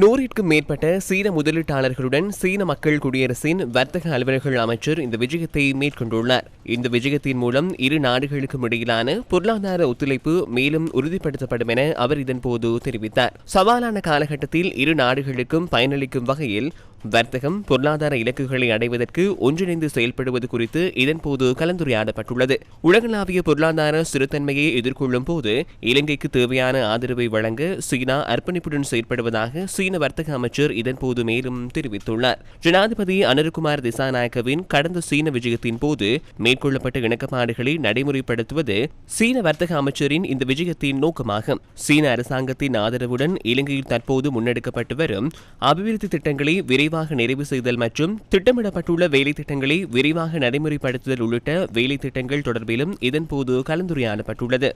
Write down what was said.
நூறிற்கும் மேற்பட்ட சீன முதலீட்டாளர்களுடன் சீன மக்கள் குடியரசின் வர்த்தக அலுவலர்கள் அமைச்சர் இந்த விஜயத்தை மேற்கொண்டுள்ளார். இந்த விஜயத்தின் மூலம் இரு நாடுகளுக்கும் இடையிலான பொருளாதார ஒத்துழைப்பு மேலும் உறுதிப்படுத்தப்படும் என அவர் இதன்போது தெரிவித்தார். சவாலான காலகட்டத்தில் இரு நாடுகளுக்கும் பயனளிக்கும் வகையில் வர்த்தகம் பொருளாதார இலக்குகளை அடைவதற்கு ஒன்றிணைந்து செயல்படுவது குறித்து இதன்போது கலந்துரையாடப்பட்டுள்ளது. உலகளாவிய பொருளாதார ஸ்திரத்தன்மையை எதிர்கொள்ளும் போது இலங்கைக்கு தேவையான ஆதரவை வழங்க சீனா அர்ப்பணிப்புடன் செயல்படுவதாக சீன வர்த்தக அமைச்சர் இதன்போது மேலும் தெரிவித்துள்ளார். ஜனாதிபதி அனுர்குமார் திசாநாயக்கவின் கடந்த சீன விஜயத்தின் போது மேற்கொள்ளப்பட்ட இணக்கப்பாடுகளை நடைமுறைப்படுத்துவது சீன வர்த்தக அமைச்சரின் இந்த விஜயத்தின் நோக்கமாகும். சீன அரசாங்கத்தின் ஆதரவுடன் இலங்கையில் தற்போது முன்னெடுக்கப்பட்டு வரும் அபிவிருத்தி திட்டங்களை விரைவாக நிறைவு செய்தல் மற்றும் திட்டமிடப்பட்டுள்ள வேலை திட்டங்களை விரைவாக நடைமுறைப்படுத்துதல் உள்ளிட்ட வேலை திட்டங்கள் தொடர்பிலும் இதன்போது கலந்துரையாடப்பட்டுள்ளது.